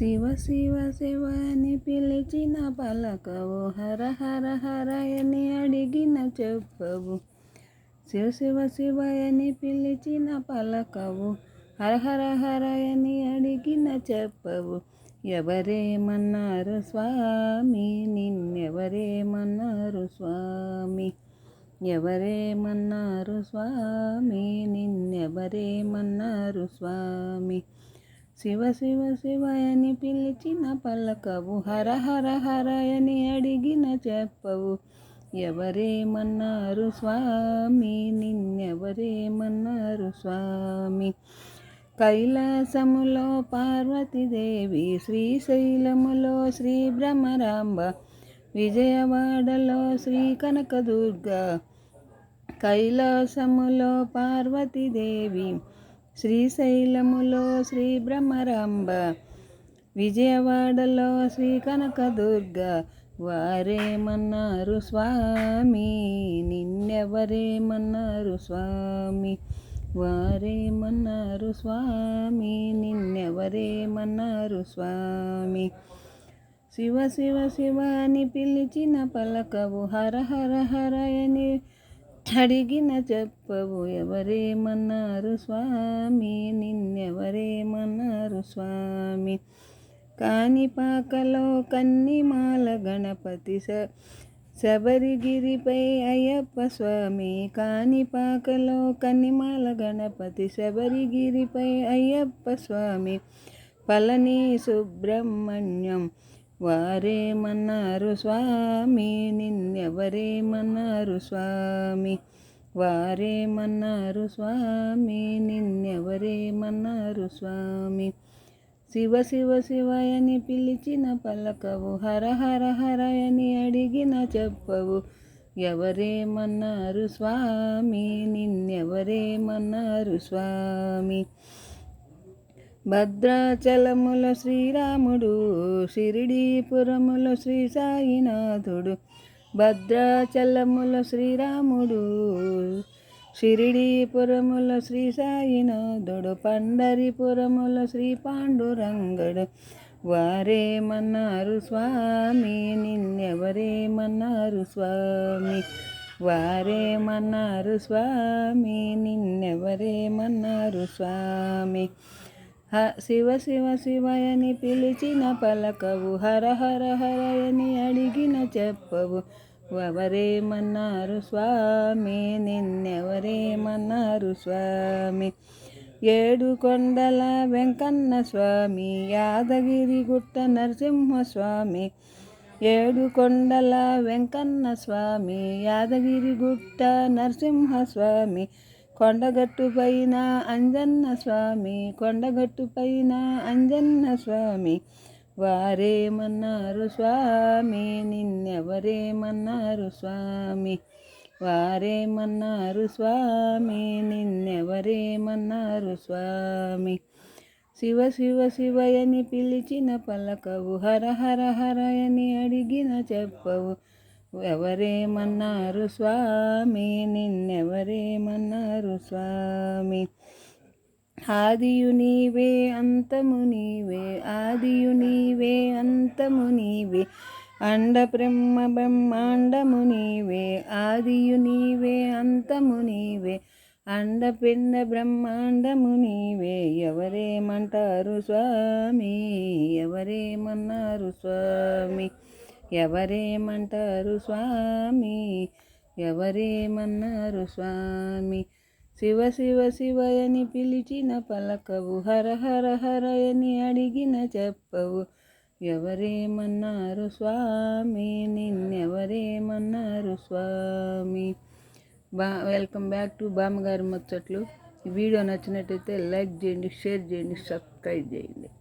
శివ శివ శివ అని పిలిచిన పలకవు. హర హర హర అని అడిగిన చెప్పవు. శివ శివ శివ అని పిలిచిన పలకవు. హర హర హర అని అడిగిన చెప్పవు. ఎవరేమన్నారు స్వామి? నిన్నెవరేమన్నారు స్వామి? ఎవరేమన్నారు స్వామి? నిన్నెవరేమన్నారు స్వామి? శివ శివ శివయని పిలిచిన పలకవు హర హర హరయని అడిగిన చెప్పవు. ఎవరేమన్నారు స్వామి? నిన్నెవరేమన్నారు స్వామి? కైలాసములో పార్వతీదేవి శ్రీశైలములో శ్రీ బ్రహ్మరాంబ విజయవాడలో శ్రీ కనకదుర్గ కైలాసములో పార్వతీదేవి శ్రీశైలములో శ్రీ బ్రహ్మరాంబ విజయవాడలో శ్రీ కనకదుర్గ వారేమన్నారు స్వామి? నిన్నెవరేమన్నారు స్వామి? వారేమన్నారు స్వామి? నిన్నెవరేమన్నారు స్వామి? శివ శివ శివ అని పిలిచిన పలకవు హర హర హర అని అడిగిన చెప్పవు ఎవరేమన్నారు స్వామి? నిన్నెవరేమన్నారు స్వామి? కాణిపాకలో కన్నిమాల గణపతి స శబరిగిరిపై అయ్యప్ప స్వామి. కాణిపాకలో కన్నిమాల గణపతి శబరిగిరిపై అయ్యప్ప స్వామి. పళని సుబ్రహ్మణ్యం వారేమన్నారు స్వామి? నిన్నెవరేమన్నారు స్వామి? వారేమన్నారు స్వామి? నిన్నెవరేమన్నారు స్వామి? శివ శివ శివయని పిలిచిన పలకవు హర హర హరయని అడిగిన చెప్పవు. ఎవరేమన్నారు స్వామి? నిన్నెవరేమన్నారు స్వామి? భద్రాచలముల శ్రీరాముడు షిరిడీపురముల శ్రీ సాయినాథుడు. భద్రాచలముల శ్రీరాముడు షిరిడీపురముల శ్రీ సాయినాథుడు. పండరిపురముల శ్రీ పాండురంగడు. వారేమన్నారు స్వామి? నిన్నెవరేమన్నారు స్వామి? వారేమన్నారు స్వామి? నిన్నెవరేమన్నారు స్వామి? హ శివ శివ శివయని పిలిచిన పలకవు హర హర హరయని అడిగిన చెప్పవు. ఎవరేమన్నారు స్వామి నిన్నెవరేమన్నారు స్వామి. ఏడు కొండల వెంకన్న స్వామి యాదగిరి గుట్ట నరసింహస్వామి ఏడు కొండల వెంకన్న స్వామి యాదగిరి గుట్ట నరసింహస్వామి కొండగట్టు పైన అంజన్న స్వామి కొండగట్టు పైన అంజన్న స్వామి. వారేమన్నారు స్వామి? నిన్నెవరేమన్నారు స్వామి? వారేమన్నారు స్వామి? నిన్నెవరేమన్నారు స్వామి? శివ శివ శివయని పిలిచిన పలకవు హర హర హరయని అడిగిన చెప్పవు. ఎవరేమన్నారు స్వామి? నిన్నెవరేమన్నారు స్వామి? ఆదియు నీవే అంతము నీవే ఆదియు నీవే అంతము నీవే అండ బ్రహ్మ బ్రహ్మాండము నీవే ఆదియు నీవే అంతము నీవే అండపిండ బ్రహ్మాండము నీవే ఎవరేమంటారు స్వామి? ఎవరేమన్నారు స్వామి? ఎవరేమంటారు స్వామి? ఎవరేమన్నారు స్వామి? శివ శివ శివయని పిలిచిన పలకవు హర హర హరయని అడిగిన చెప్పవు. ఎవరేమన్నారు స్వామి? నిన్నెవరేమన్నారు స్వామి? బా వెల్కమ్ బ్యాక్ టు బామ్మగారి ముచ్చట్లు. వీడియో నచ్చినట్టయితే లైక్ చేయండి షేర్ చేయండి సబ్స్క్రైబ్ చేయండి.